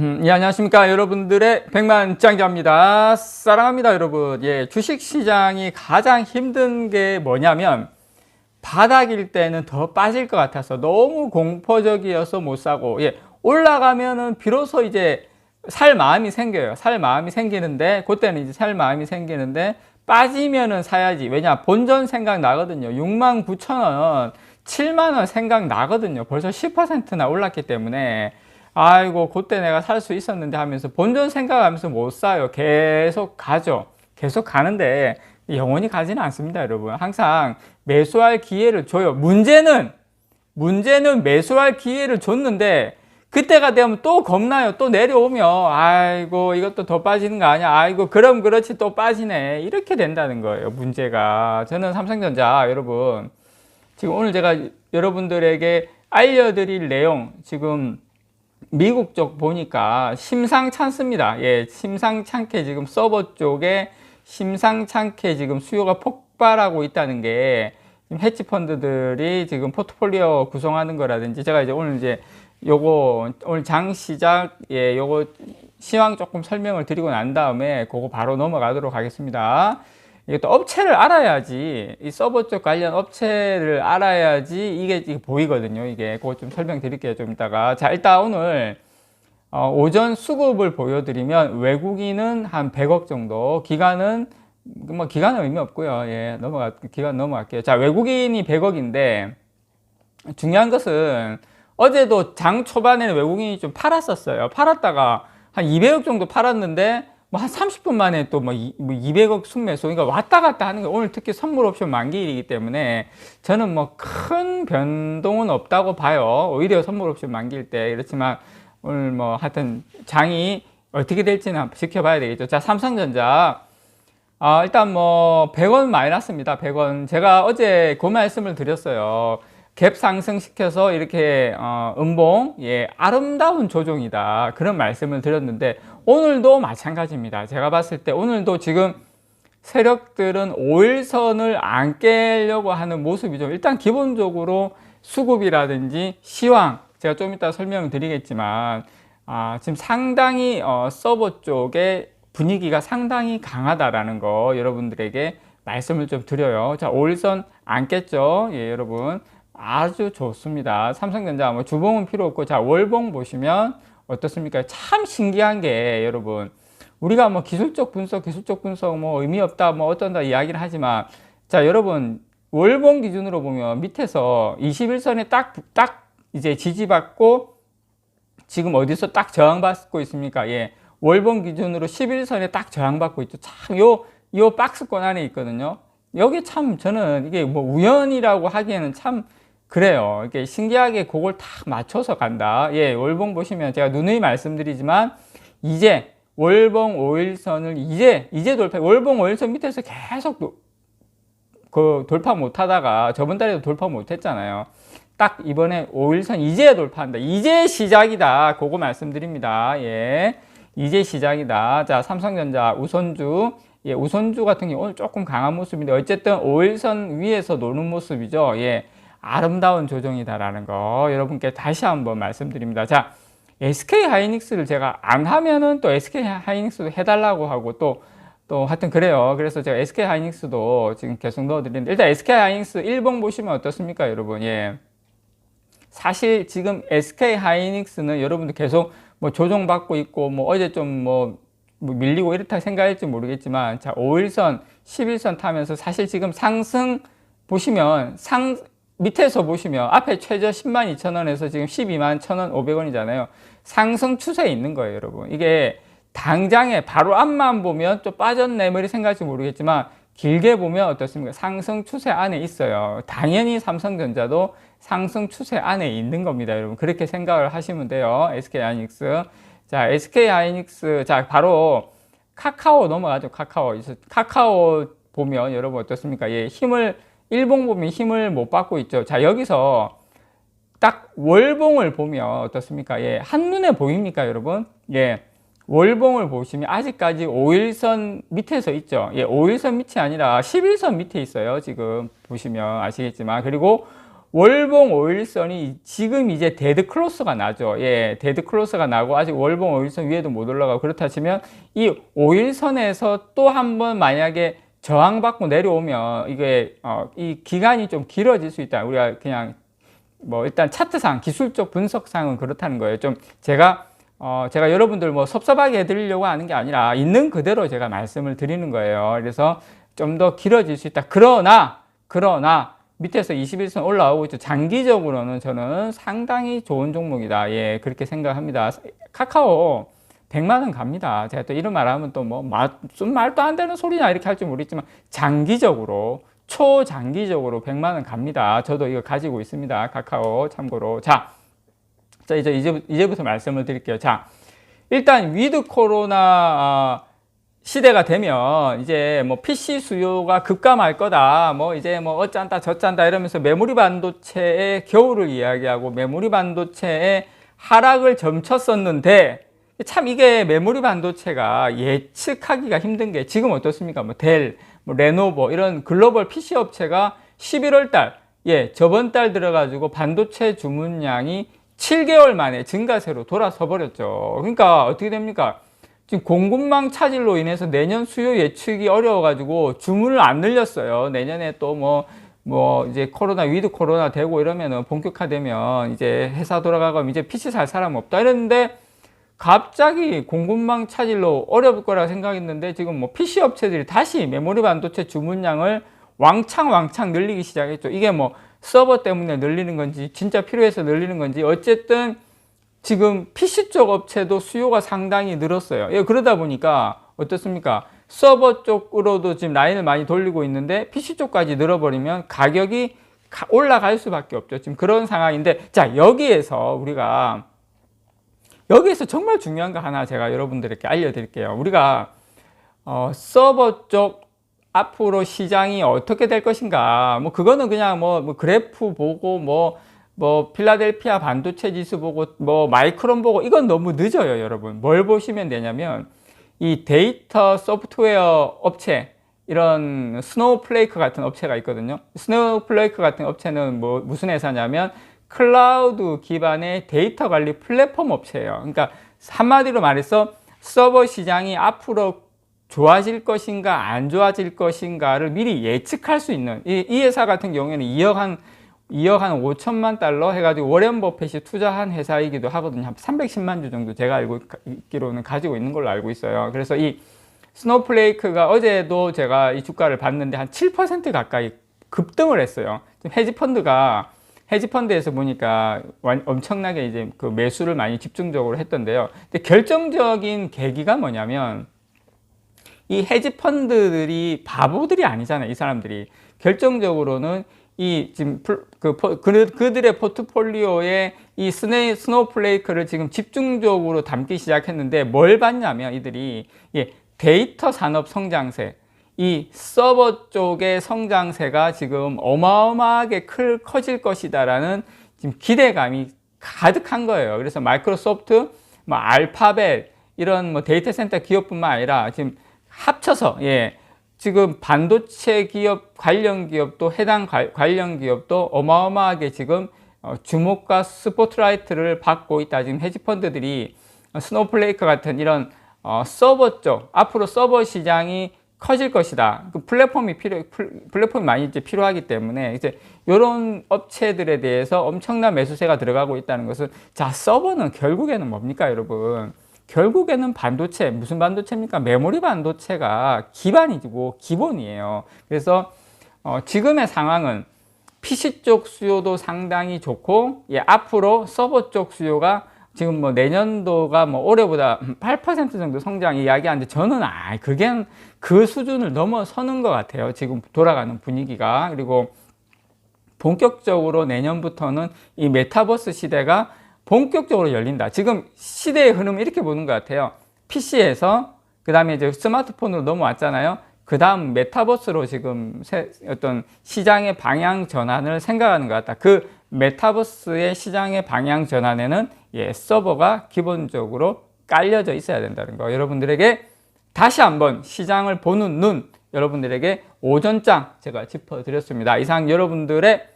음, 예, 안녕하십니까. 여러분들의 백만장자입니다. 사랑합니다, 여러분. 예, 주식 시장이 가장 힘든 게 뭐냐면, 바닥일 때는 더 빠질 것 같아서 너무 공포적이어서 못 사고, 예, 올라가면은 비로소 이제 살 마음이 생겨요. 살 마음이 생기는데, 그때는 이제 살 마음이 생기는데, 빠지면은 사야지. 왜냐, 본전 생각 나거든요. 6만 9천 원, 7만 원 생각 나거든요. 벌써 10%나 올랐기 때문에. 아이고, 그때 내가 살 수 있었는데 하면서 본전 생각하면서 못 사요. 계속 가죠. 계속 가는데 영원히 가지는 않습니다, 여러분. 항상 매수할 기회를 줘요. 문제는, 문제는 매수할 기회를 줬는데 그때가 되면 또 겁나요. 또 내려오면, 아이고, 이것도 더 빠지는 거 아니야. 아이고, 그럼 그렇지, 또 빠지네. 이렇게 된다는 거예요, 문제가. 저는 삼성전자, 여러분. 지금 오늘 제가 여러분들에게 알려드릴 내용, 지금 미국 쪽 보니까 심상찮습니다. 예, 심상찮게 지금 서버 쪽에 심상찮게 지금 수요가 폭발하고 있다는 게 헤지 펀드들이 지금 포트폴리오 구성하는 거라든지 제가 이제 오늘 이제 요거 오늘 장 시작 예 요거 시황 조금 설명을 드리고 난 다음에 그거 바로 넘어가도록 하겠습니다. 이게 또 업체를 알아야지 이 서버 쪽 관련 업체를 알아야지 이게, 이게 보이거든요. 이게 그거 좀 설명드릴게요. 좀 이따가 자 일단 오늘 어, 오전 수급을 보여드리면 외국인은 한 100억 정도, 기간은 뭐 기간은 의미 없고요. 예, 넘어가 기간 넘어갈게요. 자 외국인이 100억인데 중요한 것은 어제도 장 초반에는 외국인이 좀 팔았었어요. 팔았다가 한 200억 정도 팔았는데 뭐 한 30분 만에 또 뭐 200억 순매수. 그러니까 왔다 갔다 하는 거 오늘 특히 선물 옵션 만기일이기 때문에 저는 뭐 큰 변동은 없다고 봐요. 오히려 선물 옵션 만기일 때 그렇지만 오늘 뭐 하여튼 장이 어떻게 될지는 지켜봐야 되겠죠. 자, 삼성전자. 아, 일단 뭐 100원 마이너스입니다. 100원. 제가 어제 그 말씀을 드렸어요. 갭 상승시켜서 이렇게 어, 음봉 예 아름다운 조정이다 그런 말씀을 드렸는데 오늘도 마찬가지입니다. 제가 봤을 때 오늘도 지금 세력들은 5일선을 안 깨려고 하는 모습이죠. 일단 기본적으로 수급이라든지 시황 제가 좀 이따 설명을 드리겠지만 아, 지금 상당히 어, 서버 쪽에 분위기가 상당히 강하다라는 거 여러분들에게 말씀을 좀 드려요. 자 5일선 안 깼죠? 예 여러분. 아주 좋습니다. 삼성전자 뭐 주봉은 필요 없고 자 월봉 보시면 어떻습니까? 참 신기한 게 여러분 우리가 뭐 기술적 분석, 기술적 분석 뭐 의미 없다 뭐 어떤다 이야기를 하지만 자 여러분 월봉 기준으로 보면 밑에서 21선에 딱 딱 이제 지지받고 지금 어디서 딱 저항받고 있습니까? 예. 월봉 기준으로 11선에 딱 저항받고 있죠. 참 요 요 박스권 안에 있거든요. 여기 참 저는 이게 뭐 우연이라고 하기에는 참 그래요. 이렇게 신기하게 그걸 딱 맞춰서 간다. 예, 월봉 보시면 제가 누누이 말씀드리지만 이제 월봉 5일선을 이제 이제 돌파 월봉 5일선 밑에서 계속 도, 그 돌파 못 하다가 저번 달에도 돌파 못 했잖아요. 딱 이번에 5일선 이제 돌파한다. 이제 시작이다. 그거 말씀드립니다. 예. 이제 시작이다. 자, 삼성전자 우선주 예, 우선주 같은 경우 오늘 조금 강한 모습인데 어쨌든 5일선 위에서 노는 모습이죠. 예. 아름다운 조정이다라는 거 여러분께 다시 한번 말씀드립니다. 자, SK 하이닉스를 제가 안 하면은 또 SK 하이닉스도 해달라고 하고 또, 또 하여튼 그래요. 그래서 제가 SK 하이닉스도 지금 계속 넣어드리는데 일단 SK 하이닉스 1번 보시면 어떻습니까, 여러분? 예. 사실 지금 SK 하이닉스는 여러분들 계속 뭐 조정받고 있고 뭐 어제 좀뭐 뭐 밀리고 이렇다 생각할지 모르겠지만 자 5일선 11선 타면서 사실 지금 상승 보시면 상 밑에서 보시면 앞에 최저 10만 2천 원에서 지금 12만 1천 원 500원이잖아요. 상승 추세에 있는 거예요, 여러분. 이게 당장에 바로 앞만 보면 좀 빠졌네 머리 생각할지 모르겠지만 길게 보면 어떻습니까? 상승 추세 안에 있어요. 당연히 삼성전자도 상승 추세 안에 있는 겁니다, 여러분. 그렇게 생각을 하시면 돼요. SK 하이닉스. 자, SK 하이닉스. 자, 바로 카카오 넘어가죠. 카카오. 카카오 보면 여러분 어떻습니까? 예, 힘을 일봉 보면 힘을 못 받고 있죠. 자, 여기서 딱 월봉을 보면 어떻습니까? 예, 한눈에 보입니까, 여러분? 예. 월봉을 보시면 아직까지 5일선 밑에서 있죠. 예, 5일선 밑이 아니라 11선 밑에 있어요. 지금 보시면 아시겠지만. 그리고 월봉 5일선이 지금 이제 데드 클로스가 나죠. 예, 데드 클로스가 나고 아직 월봉 5일선 위에도 못 올라가고 그렇다 치면 이 5일선에서 또 한 번 만약에 저항받고 내려오면 이게 어, 이 기간이 좀 길어질 수 있다. 우리가 그냥 뭐 일단 차트상 기술적 분석상은 그렇다는 거예요. 좀 제가 어, 제가 여러분들 뭐 섭섭하게 해드리려고 하는 게 아니라 있는 그대로 제가 말씀을 드리는 거예요. 그래서 좀 더 길어질 수 있다. 그러나, 그러나, 밑에서 21선 올라오고 있죠. 장기적으로는 저는 상당히 좋은 종목이다. 예, 그렇게 생각합니다. 카카오 100만 원 갑니다. 제가 또 이런 말 하면 또 뭐, 무슨 말도 안 되는 소리냐 이렇게 할지 모르겠지만, 장기적으로, 초장기적으로 100만 원 갑니다. 저도 이거 가지고 있습니다. 카카오 참고로. 자, 자, 이제, 이제, 이제부터 말씀을 드릴게요. 자, 일단 위드 코로나 어, 시대가 되면 이제 뭐 PC 수요가 급감할 거다. 뭐 이제 뭐 어짠다 저짠다 이러면서 메모리 반도체의 겨울을 이야기하고 메모리 반도체의 하락을 점쳤었는데 참 이게 메모리 반도체가 예측하기가 힘든 게 지금 어떻습니까? 뭐 델, 뭐 레노버 이런 글로벌 PC 업체가 11월 달, 예, 저번 달 들어가지고 반도체 주문량이 7개월 만에 증가세로 돌아서 버렸죠. 그러니까 어떻게 됩니까? 지금 공급망 차질로 인해서 내년 수요 예측이 어려워가지고 주문을 안 늘렸어요. 내년에 또 뭐, 뭐, 이제 코로나, 위드 코로나 되고 이러면은 본격화되면 이제 회사 돌아가고 이제 PC 살 사람 없다 이랬는데 갑자기 공급망 차질로 어려울 거라 생각했는데 지금 뭐 PC 업체들이 다시 메모리 반도체 주문량을 왕창 왕창 늘리기 시작했죠. 이게 뭐 서버 때문에 늘리는 건지 진짜 필요해서 늘리는 건지 어쨌든 지금 PC 쪽 업체도 수요가 상당히 늘었어요. 예, 그러다 보니까 어떻습니까? 서버 쪽으로도 지금 라인을 많이 돌리고 있는데 PC 쪽까지 늘어버리면 가격이 올라갈 수밖에 없죠. 지금 그런 상황인데 자 여기에서 우리가 여기에서 정말 중요한 거 하나 제가 여러분들에게 알려드릴게요. 우리가 어, 서버 쪽 앞으로 시장이 어떻게 될 것인가. 뭐 그거는 그냥 뭐, 뭐 그래프 보고 뭐, 뭐 필라델피아 반도체 지수 보고 뭐 마이크론 보고 이건 너무 늦어요, 여러분. 뭘 보시면 되냐면 이 데이터 소프트웨어 업체 이런 스노우플레이크 같은 업체가 있거든요. 스노우플레이크 같은 업체는 뭐 무슨 회사냐면 클라우드 기반의 데이터 관리 플랫폼 업체예요. 그러니까 한마디로 말해서 서버 시장이 앞으로 좋아질 것인가 안 좋아질 것인가를 미리 예측할 수 있는 이, 이 회사 같은 경우에는 2억 한 2억 한 5천만 달러 해가지고 워렌 버핏이 투자한 회사이기도 하거든요. 한 310만 주 정도 제가 알고 있기로는 가지고 있는 걸로 알고 있어요. 그래서 이 스노플레이크가 어제도 제가 이 주가를 봤는데 한 7% 가까이 급등을 했어요. 지금 헤지 펀드가 헤지펀드에서 보니까 엄청나게 이제 그 매수를 많이 집중적으로 했던데요. 근데 결정적인 계기가 뭐냐면 이 헤지 펀드들이 바보들이 아니잖아요. 이 사람들이 결정적으로는 이 지금 그, 그 그들의 포트폴리오에 이 스네 스노플레이크를 지금 집중적으로 담기 시작했는데 뭘 봤냐면 이들이 예, 데이터 산업 성장세 이 서버 쪽의 성장세가 지금 어마어마하게 클 커질 것이다라는 지금 기대감이 가득한 거예요. 그래서 마이크로소프트, 뭐 알파벳 이런 뭐 데이터 센터 기업뿐만 아니라 지금 합쳐서 예 지금 반도체 기업 관련 기업도 해당 관련 기업도 어마어마하게 지금 어, 주목과 스포트라이트를 받고 있다. 지금 헤지펀드들이 스노플레이크 같은 이런 어, 서버 쪽 앞으로 서버 시장이 커질 것이다. 그 플랫폼이 필요 플랫폼이 많이 이제 필요하기 때문에 이제 이런 업체들에 대해서 엄청난 매수세가 들어가고 있다는 것은 자 서버는 결국에는 뭡니까 여러분? 결국에는 반도체, 무슨 반도체입니까? 메모리 반도체가 기반이고 기본이에요. 그래서 어, 지금의 상황은 PC 쪽 수요도 상당히 좋고, 예, 앞으로 서버 쪽 수요가 지금 뭐 내년도가 뭐 올해보다 8% 정도 성장 이야기하는데 저는 아, 그게 그 수준을 넘어서는 것 같아요. 지금 돌아가는 분위기가. 그리고 본격적으로 내년부터는 이 메타버스 시대가 본격적으로 열린다. 지금 시대의 흐름을 이렇게 보는 것 같아요. PC에서 그 다음에 이제 스마트폰으로 넘어왔잖아요. 그 다음 메타버스로 지금 어떤 시장의 방향 전환을 생각하는 것 같다. 그 메타버스의 시장의 방향 전환에는 예, 서버가 기본적으로 깔려져 있어야 된다는 거. 여러분들에게 다시 한번 시장을 보는 눈, 여러분들에게 오전장 제가 짚어드렸습니다. 이상 여러분들의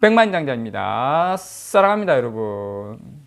백만장자입니다. 사랑합니다, 여러분.